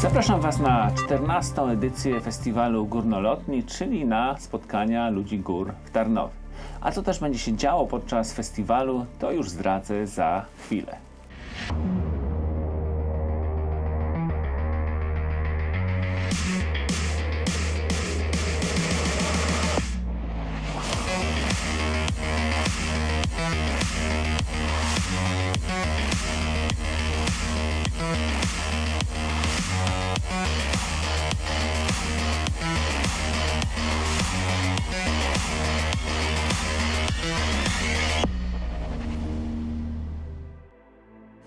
Zapraszam Was na 14. edycję festiwalu Górnolotni, czyli na spotkania ludzi gór w Tarnowie. A co też będzie się działo podczas festiwalu, to już zdradzę za chwilę.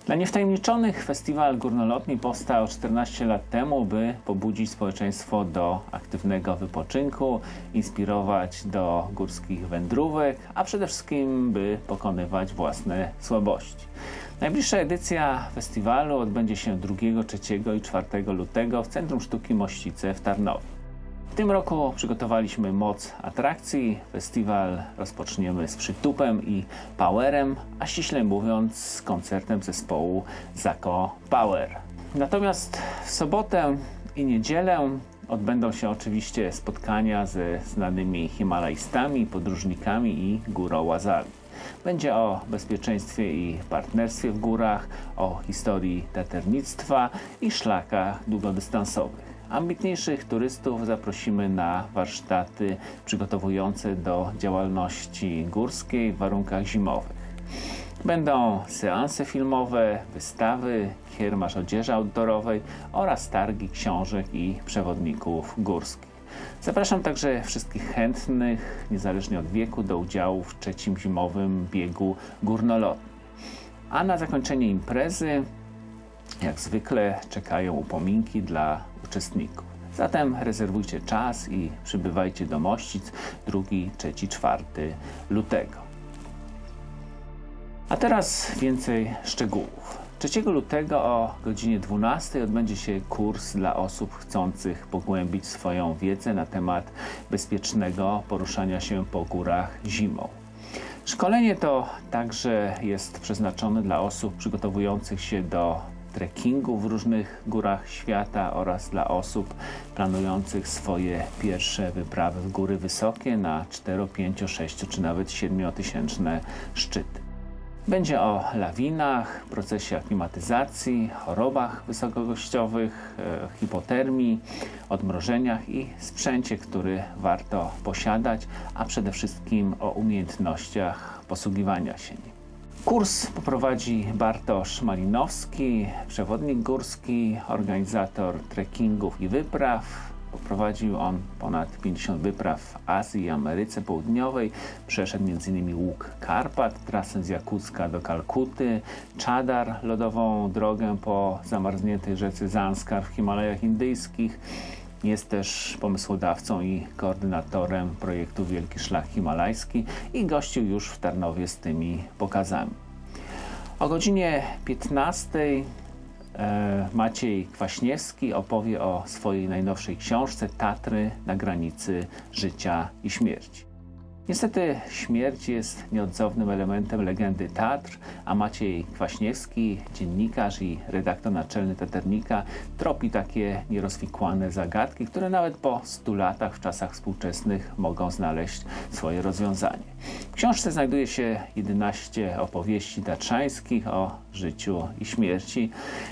Dla niewtajemniczonych festiwal górnolotni powstał 14 lat temu, by pobudzić społeczeństwo do aktywnego wypoczynku, inspirować do górskich wędrówek, a przede wszystkim by pokonywać własne słabości. Najbliższa edycja festiwalu odbędzie się 2, 3 i 4 lutego w Centrum Sztuki Mościce w Tarnowie. Tym roku przygotowaliśmy moc atrakcji. Festiwal rozpoczniemy z przytupem i powerem, a ściśle mówiąc z koncertem zespołu Zako Power. Natomiast w sobotę i niedzielę odbędą się oczywiście spotkania ze znanymi himalajstami, podróżnikami i górołazami. Będzie o bezpieczeństwie i partnerstwie w górach, o historii taternictwa i szlakach długodystansowych. Ambitniejszych turystów zaprosimy na warsztaty przygotowujące do działalności górskiej w warunkach zimowych. Będą seanse filmowe, wystawy, kiermasz odzieży outdoorowej oraz targi książek i przewodników górskich. Zapraszam także wszystkich chętnych, niezależnie od wieku, do udziału w trzecim zimowym biegu górnolotnym. A na zakończenie imprezy jak zwykle czekają upominki dla uczestników. Zatem rezerwujcie czas i przybywajcie do Mościc 2, 3, 4 lutego. A teraz więcej szczegółów. 3 lutego o godzinie 12 odbędzie się kurs dla osób chcących pogłębić swoją wiedzę na temat bezpiecznego poruszania się po górach zimą. Szkolenie to także jest przeznaczone dla osób przygotowujących się do trekkingu w różnych górach świata oraz dla osób planujących swoje pierwsze wyprawy w góry wysokie na 4, 5, 6 czy nawet 7 tysięczne szczyty. Będzie o lawinach, procesie aklimatyzacji, chorobach wysokogościowych, e, hipotermii, odmrożeniach i sprzęcie, który warto posiadać, a przede wszystkim o umiejętnościach posługiwania się nim. Kurs poprowadzi Bartosz Malinowski, przewodnik górski, organizator trekkingów i wypraw. Poprowadził on ponad 50 wypraw w Azji i Ameryce Południowej. Przeszedł m.in. łuk Karpat, trasę z Jakucka do Kalkuty, Czadar, lodową drogę po zamarzniętej rzece Zanskar w Himalajach Indyjskich. Jest też pomysłodawcą i koordynatorem projektu Wielki Szlak Himalajski i gościł już w Tarnowie z tymi pokazami. O godzinie 15 e, Maciej Kwaśniewski opowie o swojej najnowszej książce Tatry na granicy życia i śmierci. Niestety śmierć jest nieodzownym elementem legendy Tatr, a Maciej Kwaśniewski, dziennikarz i redaktor naczelny Taternika, tropi takie nierozwikłane zagadki, które nawet po 100 latach w czasach współczesnych mogą znaleźć swoje rozwiązanie. W książce znajduje się 11 opowieści tatrzańskich o życiu i śmierci,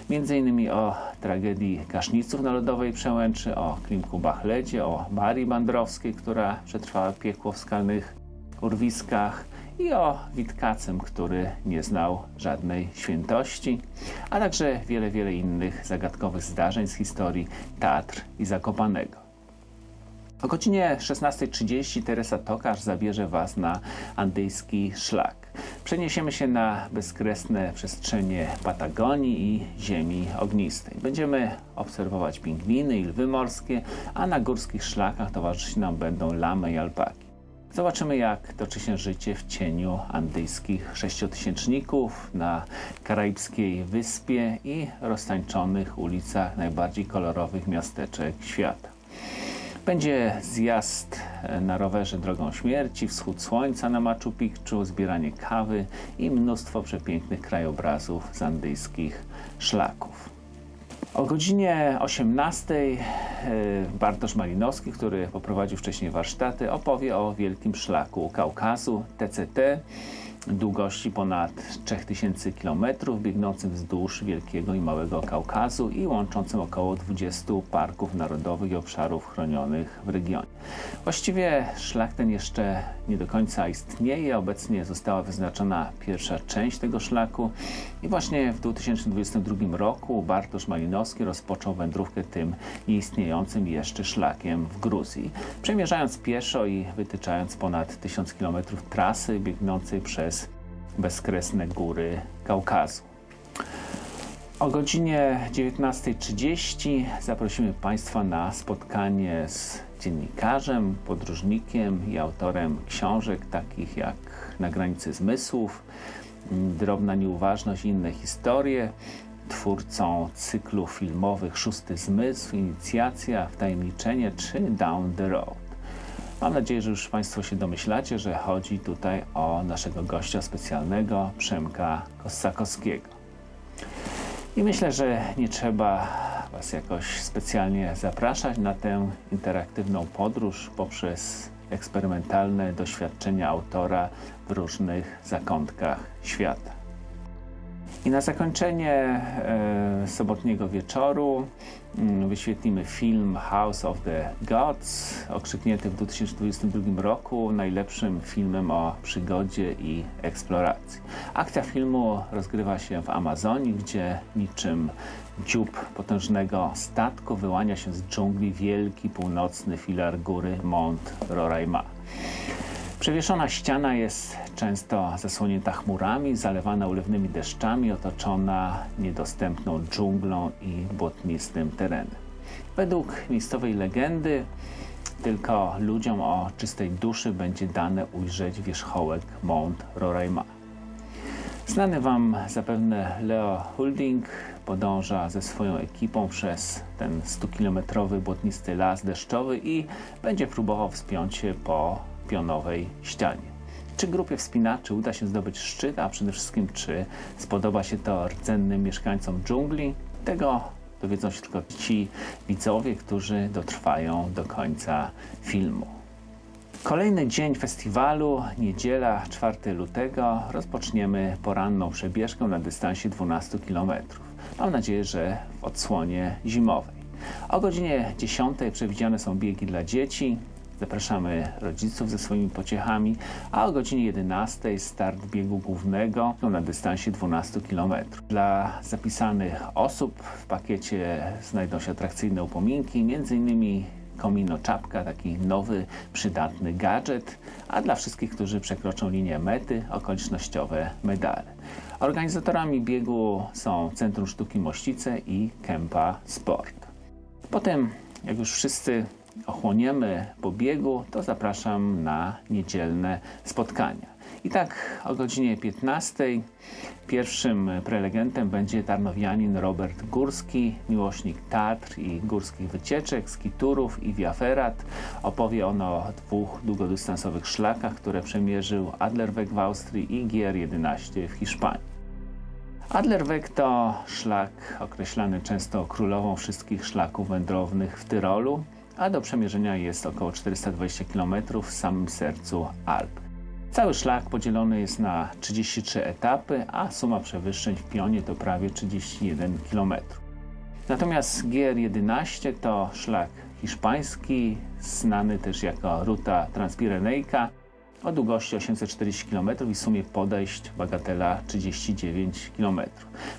innymi o tragedii Kaszniców na Lodowej Przełęczy, o Klimku Bachledzie, o Marii Bandrowskiej, która przetrwała piekło w skalnych urwiskach i o Witkacym, który nie znał żadnej świętości, a także wiele, wiele innych zagadkowych zdarzeń z historii Teatr i Zakopanego. O godzinie 16.30 Teresa Tokarz zabierze Was na andyjski szlak. Przeniesiemy się na bezkresne przestrzenie Patagonii i Ziemi Ognistej. Będziemy obserwować pingwiny i lwy morskie, a na górskich szlakach towarzyszyć nam będą lamy i alpaki. Zobaczymy, jak toczy się życie w cieniu andyjskich sześciotysięczników na karaibskiej wyspie i roztańczonych ulicach najbardziej kolorowych miasteczek świata. Będzie zjazd na rowerze drogą śmierci, wschód słońca na Machu Picchu, zbieranie kawy i mnóstwo przepięknych krajobrazów z andyjskich szlaków. O godzinie 18 e, Bartosz Malinowski, który poprowadził wcześniej warsztaty, opowie o wielkim szlaku Kaukazu TCT długości ponad 3000 km, biegnącym wzdłuż Wielkiego i Małego Kaukazu i łączącym około 20 parków narodowych i obszarów chronionych w regionie. Właściwie szlak ten jeszcze nie do końca istnieje. Obecnie została wyznaczona pierwsza część tego szlaku i właśnie w 2022 roku Bartosz Malinowski rozpoczął wędrówkę tym nieistniejącym jeszcze szlakiem w Gruzji, przemierzając pieszo i wytyczając ponad 1000 km trasy biegnącej przez bezkresne góry Kaukazu. O godzinie 19.30 zaprosimy Państwa na spotkanie z dziennikarzem, podróżnikiem i autorem książek takich jak Na granicy zmysłów, Drobna nieuważność i inne historie, twórcą cyklu filmowych Szósty Zmysł, Inicjacja, Wtajemniczenie czy Down the Road. Mam nadzieję, że już Państwo się domyślacie, że chodzi tutaj o naszego gościa specjalnego, Przemka Kossakowskiego. I myślę, że nie trzeba Was jakoś specjalnie zapraszać na tę interaktywną podróż poprzez eksperymentalne doświadczenia autora w różnych zakątkach świata. I na zakończenie e, sobotniego wieczoru mm, wyświetlimy film House of the Gods, okrzyknięty w 2022 roku najlepszym filmem o przygodzie i eksploracji. Akcja filmu rozgrywa się w Amazonii, gdzie niczym dziób potężnego statku wyłania się z dżungli wielki północny filar góry Mont Roraima. Przewieszona ściana jest często zasłonięta chmurami, zalewana ulewnymi deszczami, otoczona niedostępną dżunglą i błotnistym terenem. Według miejscowej legendy tylko ludziom o czystej duszy będzie dane ujrzeć wierzchołek Mount Roraima. Znany Wam zapewne Leo Hulding podąża ze swoją ekipą przez ten 100-kilometrowy błotnisty las deszczowy i będzie próbował wspiąć się po pionowej ścianie. Czy grupie wspinaczy uda się zdobyć szczyt, a przede wszystkim czy spodoba się to rdzennym mieszkańcom dżungli? Tego dowiedzą się tylko ci widzowie, którzy dotrwają do końca filmu. Kolejny dzień festiwalu, niedziela 4 lutego, rozpoczniemy poranną przebieżkę na dystansie 12 km. Mam nadzieję, że w odsłonie zimowej. O godzinie 10 przewidziane są biegi dla dzieci, Zapraszamy rodziców ze swoimi pociechami, a o godzinie 11 start biegu głównego na dystansie 12 km. Dla zapisanych osób w pakiecie znajdą się atrakcyjne upominki, m.in. komino czapka, taki nowy, przydatny gadżet, a dla wszystkich, którzy przekroczą linię mety, okolicznościowe medale. Organizatorami biegu są Centrum Sztuki Mościce i Kempa Sport. Potem, jak już wszyscy ochłoniemy po biegu, to zapraszam na niedzielne spotkania. I tak o godzinie 15 pierwszym prelegentem będzie tarnowianin Robert Górski, miłośnik Tatr i górskich wycieczek, skiturów i wiaferat. Opowie on o dwóch długodystansowych szlakach, które przemierzył Adlerweg w Austrii i GR11 w Hiszpanii. Adlerweg to szlak określany często królową wszystkich szlaków wędrownych w Tyrolu a do przemierzenia jest około 420 km w samym sercu Alp. Cały szlak podzielony jest na 33 etapy, a suma przewyższeń w pionie to prawie 31 km. Natomiast GR11 to szlak hiszpański, znany też jako ruta transpirenejka o długości 840 km i sumie podejść bagatela 39 km.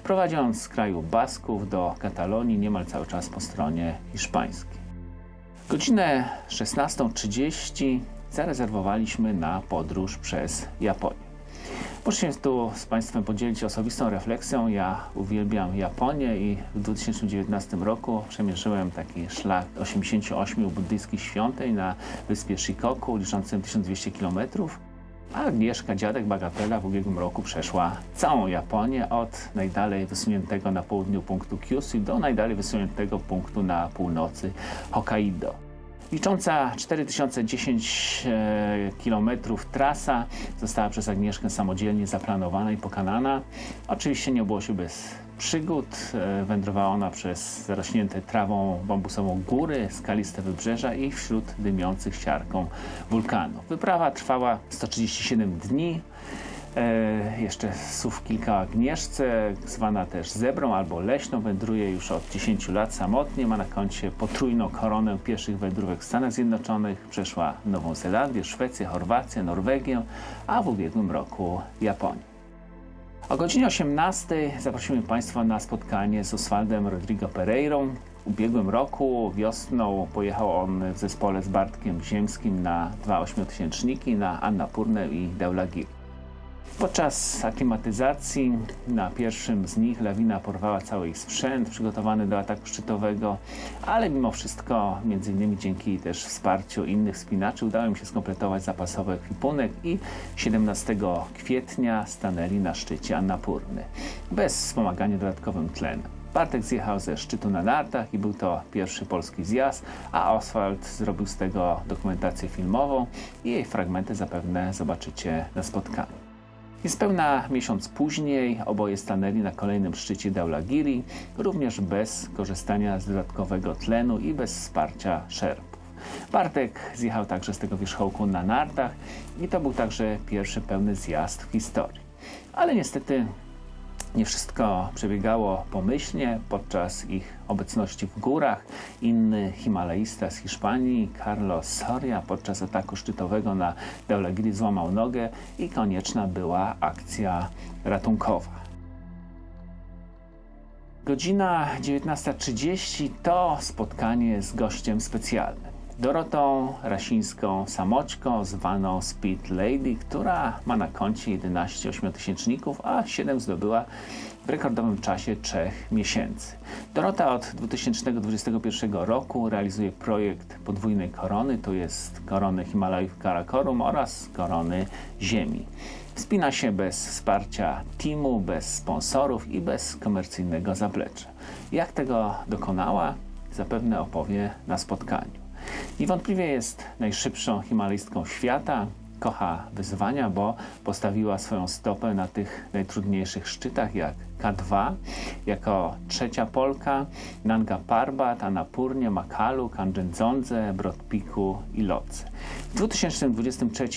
Prowadzi on z kraju Basków do Katalonii niemal cały czas po stronie hiszpańskiej. Godzinę 16.30 zarezerwowaliśmy na podróż przez Japonię. Muszę się tu z Państwem podzielić osobistą refleksją. Ja uwielbiam Japonię i w 2019 roku przemierzyłem taki szlak 88 buddyjskich świątyń na wyspie Shikoku, liczącym 1200 km. A Agnieszka, dziadek Bagatela w ubiegłym roku przeszła całą Japonię od najdalej wysuniętego na południu punktu Kyushu do najdalej wysuniętego punktu na północy Hokkaido. Licząca 4010 e, km trasa została przez Agnieszkę samodzielnie zaplanowana i pokonana. Oczywiście nie było się bez przygód. E, Wędrowała ona przez zarośnięte trawą bambusową góry, skaliste wybrzeża i wśród dymiących siarką wulkanów. Wyprawa trwała 137 dni. E, jeszcze słów kilka Agnieszce, zwana też zebrą albo leśną, wędruje już od 10 lat samotnie, ma na koncie potrójną koronę pierwszych wędrówek w Stanach Zjednoczonych, przeszła Nową Zelandię, Szwecję, Chorwację, Norwegię, a w ubiegłym roku Japonię. O godzinie 18 zaprosimy Państwa na spotkanie z Oswaldem Rodrigo Pereirą. W ubiegłym roku wiosną pojechał on w zespole z Bartkiem Ziemskim na dwa ośmiotysięczniki na Annapurnę i Deulagiri. Podczas aklimatyzacji na pierwszym z nich lawina porwała cały ich sprzęt przygotowany do ataku szczytowego, ale mimo wszystko, między innymi dzięki też wsparciu innych spinaczy, udało im się skompletować zapasowy ekwipunek i 17 kwietnia stanęli na szczycie Annapurny, bez wspomagania dodatkowym tlenem. Bartek zjechał ze szczytu na nartach i był to pierwszy polski zjazd, a Oswald zrobił z tego dokumentację filmową i jej fragmenty zapewne zobaczycie na spotkaniu. Niespełna miesiąc później oboje stanęli na kolejnym szczycie Daulagiri, również bez korzystania z dodatkowego tlenu i bez wsparcia szerpów. Bartek zjechał także z tego wierzchołku na nartach i to był także pierwszy pełny zjazd w historii. Ale niestety nie wszystko przebiegało pomyślnie podczas ich obecności w górach. Inny himalaista z Hiszpanii, Carlos Soria, podczas ataku szczytowego na Deulagiri złamał nogę i konieczna była akcja ratunkowa. Godzina 19.30 to spotkanie z gościem specjalnym. Dorotą Rasińską Samoćką, zwaną Speed Lady, która ma na koncie 11 ośmiotysięczników, a 7 zdobyła w rekordowym czasie 3 miesięcy. Dorota od 2021 roku realizuje projekt podwójnej korony, to jest korony Himalajów Karakorum oraz korony Ziemi. Wspina się bez wsparcia teamu, bez sponsorów i bez komercyjnego zaplecza. Jak tego dokonała, zapewne opowie na spotkaniu. Niewątpliwie jest najszybszą himalistką świata. Kocha wyzwania, bo postawiła swoją stopę na tych najtrudniejszych szczytach jak K2, jako trzecia Polka, Nanga Parbat, Annapurnie, Makalu, Kanchenjundze, Brodpiku i Lotse. W 2023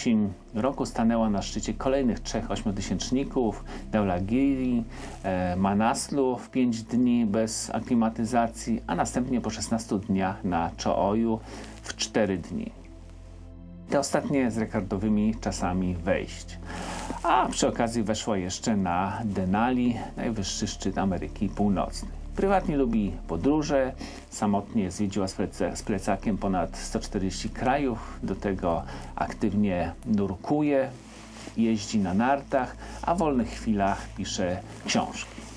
roku stanęła na szczycie kolejnych trzech ośmiotysięczników, Deulagiri, e, Manaslu w 5 dni bez aklimatyzacji, a następnie po 16 dniach na Chooju w 4 dni. Te ostatnie z rekordowymi czasami wejść. A przy okazji weszła jeszcze na Denali, najwyższy szczyt Ameryki Północnej. Prywatnie lubi podróże, samotnie zwiedziła z, z plecakiem ponad 140 krajów, do tego aktywnie nurkuje, jeździ na nartach, a w wolnych chwilach pisze książki.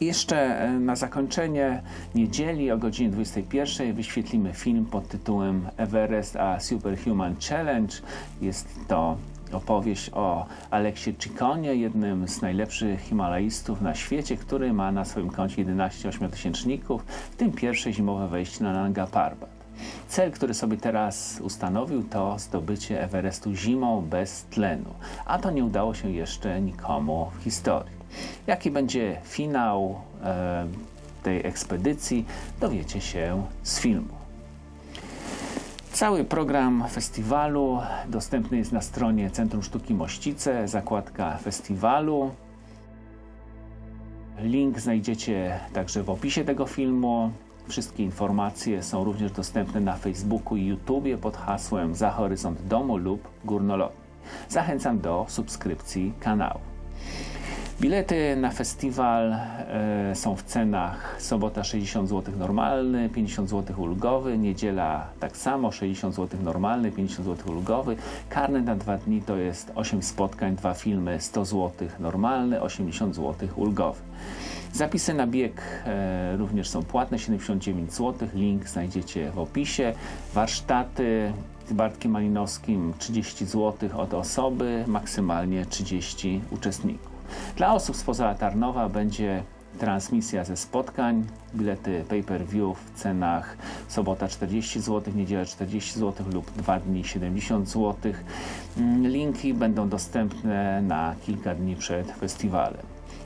Jeszcze e, na zakończenie niedzieli o godzinie 21 wyświetlimy film pod tytułem Everest a Superhuman Challenge. Jest to opowieść o Aleksie Chikonie, jednym z najlepszych himalaistów na świecie, który ma na swoim koncie 11 ośmiotysięczników, w tym pierwsze zimowe wejście na Nanga Parbat. Cel, który sobie teraz ustanowił, to zdobycie Everestu zimą bez tlenu, a to nie udało się jeszcze nikomu w historii. Jaki będzie finał e, tej ekspedycji, dowiecie się z filmu. Cały program festiwalu dostępny jest na stronie Centrum Sztuki Mościce, zakładka festiwalu. Link znajdziecie także w opisie tego filmu. Wszystkie informacje są również dostępne na Facebooku i YouTubie pod hasłem Za Horyzont Domu lub Górnolotni. Zachęcam do subskrypcji kanału. Bilety na festiwal e, są w cenach sobota 60 zł normalny, 50 zł ulgowy, niedziela tak samo 60 zł normalny, 50 zł ulgowy. Karny na dwa dni to jest 8 spotkań, dwa filmy 100 zł normalny, 80 zł ulgowy. Zapisy na bieg e, również są płatne 79 zł. Link znajdziecie w opisie. Warsztaty z Bartkiem Malinowskim 30 zł od osoby, maksymalnie 30 uczestników. Dla osób spoza Tarnowa będzie transmisja ze spotkań, bilety pay-per-view w cenach sobota 40 zł, niedziela 40 zł lub dwa dni 70 zł. Mm, linki będą dostępne na kilka dni przed festiwalem.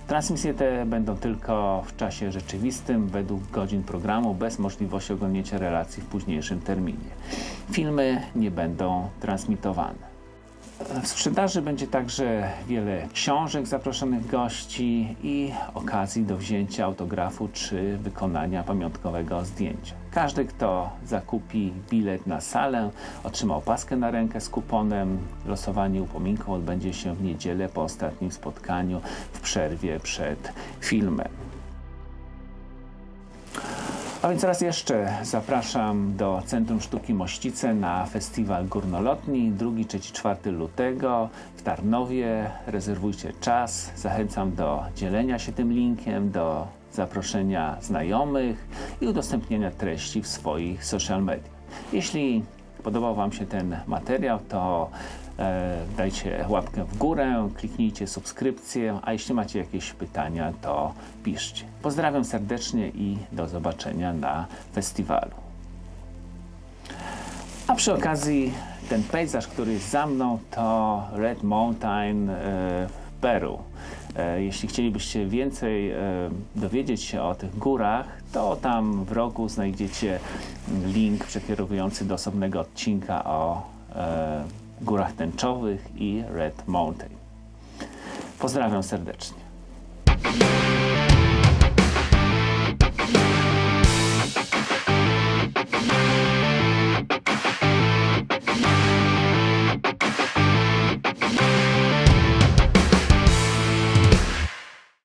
Transmisje te będą tylko w czasie rzeczywistym, według godzin programu, bez możliwości oglądnięcia relacji w późniejszym terminie. Filmy nie będą transmitowane. W sprzedaży będzie także wiele książek zaproszonych gości i okazji do wzięcia autografu czy wykonania pamiątkowego zdjęcia. Każdy, kto zakupi bilet na salę, otrzyma opaskę na rękę z kuponem. Losowanie upominką odbędzie się w niedzielę po ostatnim spotkaniu w przerwie przed filmem. A więc raz jeszcze zapraszam do Centrum Sztuki Mościce na festiwal górnolotni 2, 3, 4 lutego w Tarnowie. Rezerwujcie czas. Zachęcam do dzielenia się tym linkiem, do zaproszenia znajomych i udostępnienia treści w swoich social media. Jeśli podobał Wam się ten materiał, to dajcie łapkę w górę, kliknijcie subskrypcję, a jeśli macie jakieś pytania, to piszcie. Pozdrawiam serdecznie i do zobaczenia na festiwalu. A przy okazji ten pejzaż, który jest za mną, to Red Mountain e, w Peru. E, Jeśli chcielibyście więcej e, dowiedzieć się o tych górach, to tam w rogu znajdziecie link przekierowujący do osobnego odcinka o e, górach tęczowych i Red Mountain. Pozdrawiam serdecznie.